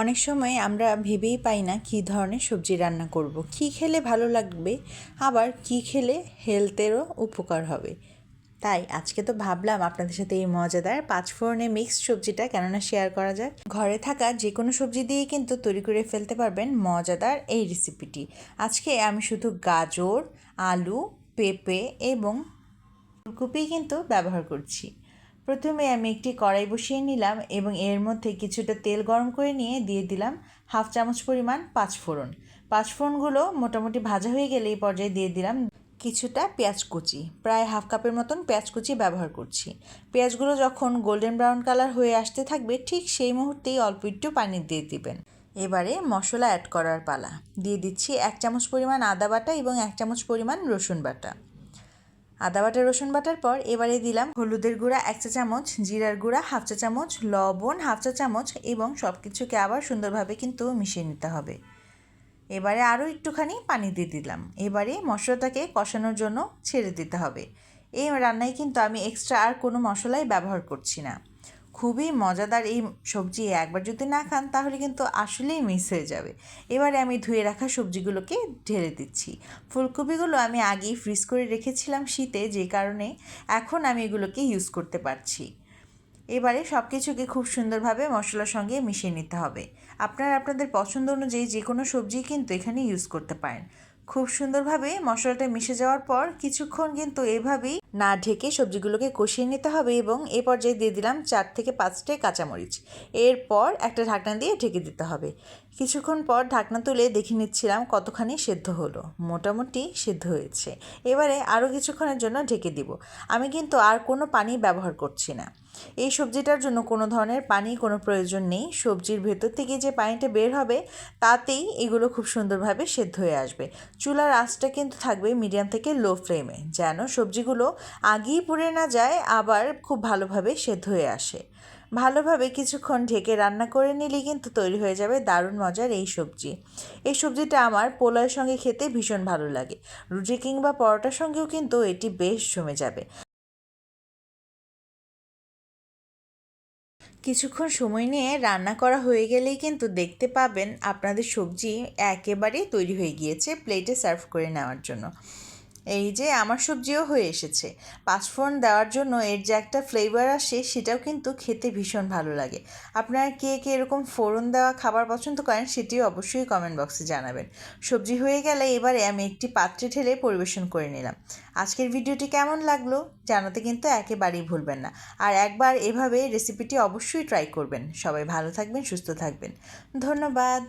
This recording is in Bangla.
অনেক সময় আমরা ভেবেই পাই না কী ধরনের সবজি রান্না করব। কী খেলে ভালো লাগবে? আবার কী খেলে হেলথেরও উপকার হবে। তাই আজকে তো ভাবলাম আপনাদের সাথে এই মজাদার পাঁচ ফোড়নে মিক্সড সবজিটা কেননা শেয়ার করা যায় ঘরে থাকা যে কোনো সবজি দিয়ে কিন্তু তৈরি করে ফেলতে পারবেন মজাদার এই রেসিপিটি আজকে আমি শুধু গাজর, আলু, পেঁপে এবং ফুলকপি কিন্তু ব্যবহার করছি। প্রথমে আমি একটি কড়াই বসিয়ে নিলাম এবং এর মধ্যে কিছুটা তেল গরম করে নিয়ে দিয়ে দিলাম হাফ চামচ পরিমাণ পাঁচফোড়ন। পাঁচফোড়নগুলো মোটামুটি ভাজা হয়ে গেলে এই পর্যায়ে দিয়ে দিলাম কিছুটা পেঁয়াজ কুচি। প্রায় হাফ কাপের মতন পেঁয়াজ কুচি ব্যবহার করছি। পেঁয়াজগুলো যখন গোল্ডেন ব্রাউন কালার হয়ে আসতে থাকবে, ঠিক সেই মুহূর্তেই অল্প একটু পানি দিয়ে দিবেন। এবারে মশলা অ্যাড করার পালা। দিয়ে দিচ্ছি এক চামচ পরিমাণ আদা বাটা এবং এক চামচ পরিমাণ রসুন বাটা। আদা বাটা, রসুন বাটার পর এবারে দিলাম হলুদের গুঁড়া এক চা চামচ, জিরার গুঁড়া হাফ চা চামচ, লবণ হাফ চা চামচ এবং সব কিছুকে আবার সুন্দরভাবে কিন্তু মিশিয়ে নিতে হবে। এবারে আরও একটুখানি পানি দিয়ে দিলাম। এবারে মশলাটাকে কষানোর জন্য ছেড়ে দিতে হবে। এই রান্নায় কিন্তু আমি এক্সট্রা আর কোনো মশলাই ব্যবহার করছি না। খুবই মজাদার এই সবজি একবার যদি না খান, তাহলে কিন্তু আসলেই মিস হয়ে যাবে। এবারে আমি ধুয়ে রাখা সবজিগুলোকে ঢেলে দিচ্ছি। ফুলকপিগুলো আমি আগেই ফ্রিজ করে রেখেছিলাম শীতে, যে কারণে এখন আমি এগুলোকে ইউজ করতে পারছি। এবারে সব কিছুকে খুব সুন্দরভাবে মশলার সঙ্গে মিশিয়ে নিতে হবে। আপনারা আপনাদের পছন্দ অনুযায়ী যে কোনো সবজি কিন্তু এখানে ইউজ করতে পারেন। খুব সুন্দরভাবে মশলাটা মিশে যাওয়ার পর কিছুক্ষণ কিন্তু এভাবেই না ঢেকে সবজিগুলোকে কষিয়ে নিতে হবে এবং এ পর্যায়ে দিয়ে দিলাম চার থেকে পাঁচটায় কাঁচামরিচ। এরপর একটা ঢাকনা দিয়ে ঢেকে দিতে হবে। কিছুক্ষণ পর ঢাকনা তুলে দেখে নিচ্ছিলাম কতখানি সেদ্ধ হলো। মোটামুটি সেদ্ধ হয়েছে। এবারে আরও কিছুক্ষণের জন্য ঢেকে দিব। আমি কিন্তু আর কোনো পানি ব্যবহার করছি না। এই সবজিটার জন্য কোনো ধরনের পানি কোনো প্রয়োজন নেই। সবজির ভেতর থেকে যে পানিটা বের হবে, তাতেই এগুলো খুব সুন্দরভাবে সেদ্ধ হয়ে আসবে। চুলার আঁচটা কিন্তু থাকবে মিডিয়াম থেকে লো ফ্লেমে, যেন সবজিগুলো আগেই পুড়ে না যায়, আবার খুব ভালোভাবে সেদ্ধ হয়ে আসে। ভালোভাবে কিছুক্ষণ ঢেকে রান্না করে নিলেই কিন্তু তৈরি হয়ে যাবে দারুণ মজার এই সবজি। এই সবজিটা আমার পোলাওয়ের সঙ্গে খেতে ভীষণ ভালো লাগে। রুটি কিংবা পরোটার সঙ্গেও কিন্তু এটি বেশ জমে যাবে। কিছুক্ষণ সময় নিয়ে রান্না করা হয়ে গেলেই কিন্তু দেখতে পাবেন আপনাদের সবজি একেবারেই তৈরি হয়ে গিয়েছে প্লেটে সার্ভ করে নেওয়ার জন্য। এই যে আমার সবজিও হয়ে এসেছে। পাঁচফোড়ন দেওয়ার জন্য এর যে একটা ফ্লেভার আসে, সেটাও কিন্তু খেতে ভীষণ ভালো লাগে। আপনারা কে কে এরকম ফোড়ন দেওয়া খাবার পছন্দ করেন, সেটিও অবশ্যই কমেন্ট বক্সে জানাবেন। সবজি হয়ে গেলে এবারে আমি একটি পাত্রে ঢেলে পরিবেশন করে নিলাম। আজকের ভিডিওটি কেমন লাগল জানাতে কিন্তু একেবারেই ভুলবেন না। আর একবার এভাবে রেসিপিটি অবশ্যই ট্রাই করবেন। সবাই ভালো থাকবেন, সুস্থ থাকবেন। ধন্যবাদ।